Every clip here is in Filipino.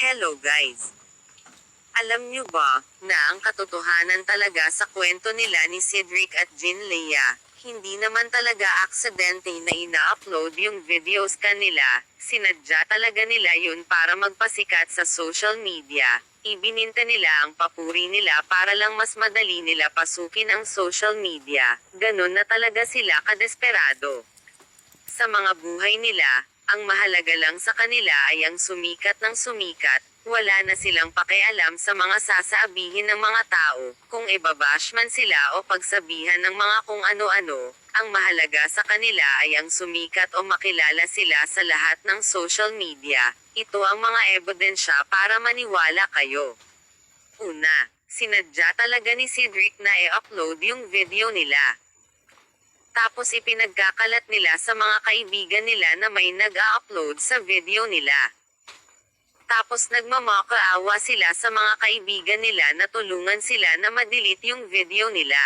Hello guys! Alam nyo ba, na ang katotohanan talaga sa kwento nila ni Cedric at Jean Leia, hindi naman talaga aksidente na ina-upload yung videos kanila, sinadya talaga nila yun para magpasikat sa social media. Ibininta nila ang papuri nila para lang mas madali nila pasukin ang social media. Ganon na talaga sila kadesperado. Sa mga buhay nila, ang mahalaga lang sa kanila ay ang sumikat ng sumikat, wala na silang pakialam sa mga sasaabihin ng mga tao, kung ibabash man sila o pagsabihan ng mga kung ano-ano, ang mahalaga sa kanila ay ang sumikat o makilala sila sa lahat ng social media. Ito ang mga ebidensya para maniwala kayo. Una, sinadya talaga ni Cedric na i-upload yung video nila. Tapos ipinagkakalat nila sa mga kaibigan nila na may nag-upload sa video nila. Tapos nagmamakaawa sila sa mga kaibigan nila na tulungan sila na madelete yung video nila.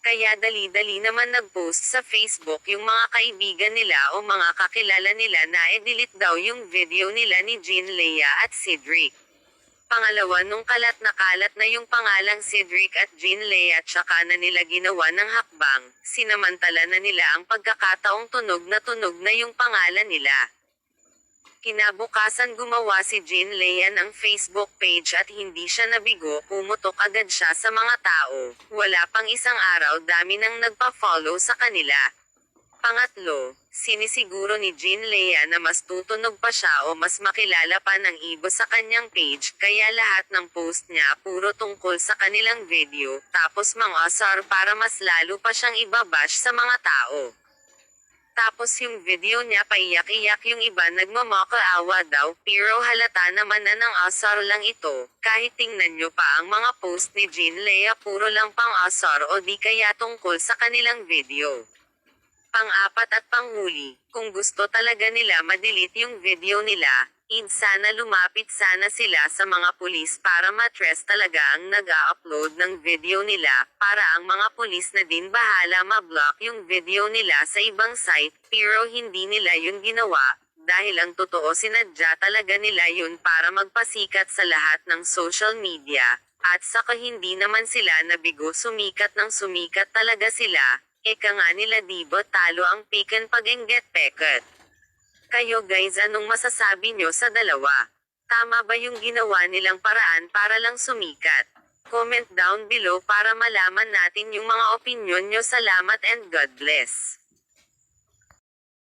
Kaya dali-dali naman nag-post sa Facebook yung mga kaibigan nila o mga kakilala nila na i-delete daw yung video nila ni Jean Leia at Cedric. Pangalawa nung kalat na kalat na yung pangalang Cedric at Jean Leia tsaka na nila ginawa ng hakbang, sinamantala na nila ang pagkakataong tunog na tunog na yung pangalan nila. Kinabukasan gumawa si Jean Leia ng Facebook page at hindi siya nabigo, pumutok agad siya sa mga tao. Wala pang isang araw dami nang nagpa-follow sa kanila. Pangatlo, sinisiguro ni Jean Leia na mas tutunog pa siya o mas makilala pa ng ibo sa kanyang page, kaya lahat ng post niya puro tungkol sa kanilang video, tapos mga asar para mas lalo pa siyang ibabash sa mga tao. Tapos yung video niya paiyak-iyak yung iba nagmamakaawa daw, pero halata naman na ng asar lang ito, kahit tingnan nyo pa ang mga post ni Jean Leia puro lang pang asar o di kaya tungkol sa kanilang video. Pang-apat at panghuli, kung gusto talaga nila madelete yung video nila, id sana lumapit sana sila sa mga pulis para matres talaga ang nag-upload ng video nila, para ang mga pulis na din bahala ma-block yung video nila sa ibang site, pero hindi nila yun ginawa, dahil ang totoo sinadya talaga nila yun para magpasikat sa lahat ng social media, at saka hindi naman sila nabigo sumikat ng sumikat talaga sila, eka nga nila diba talo ang pikan pag engget peket. Kayo guys anong masasabi nyo sa dalawa? Tama ba yung ginawa nilang paraan para lang sumikat? Comment down below para malaman natin yung mga opinion nyo. Salamat and God bless.